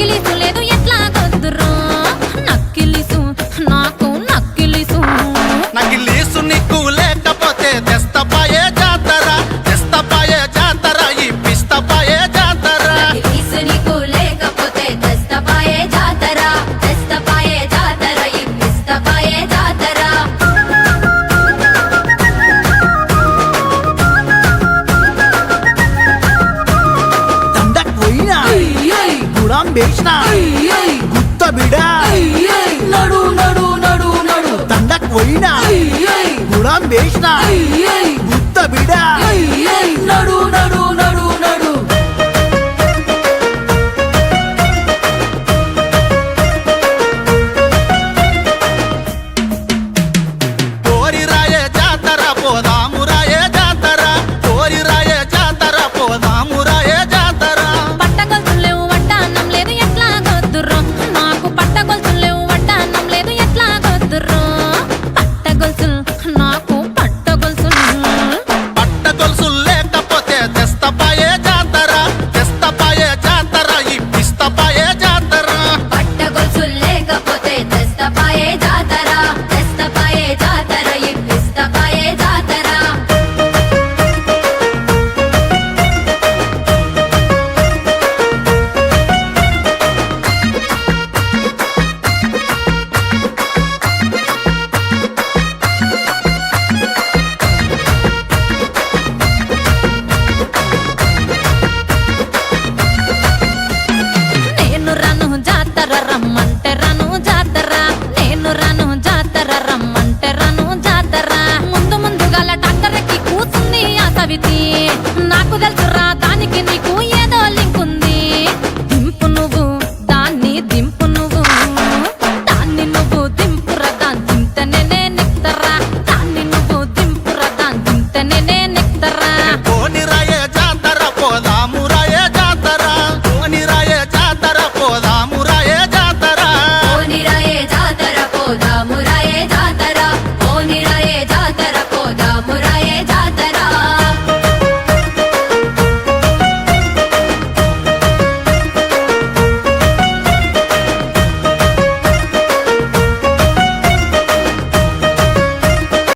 మిక్కిలి చూలేదు ఎట్లా కొద్దురు బంబేసిన గుత్త బిడ. నడు నడు నడు నడు. తండకు పోయినా గుడం వేసిన గుత్త బిడ. నడు నడు నడు. నాకు తెలుసు రా దానికి నీకు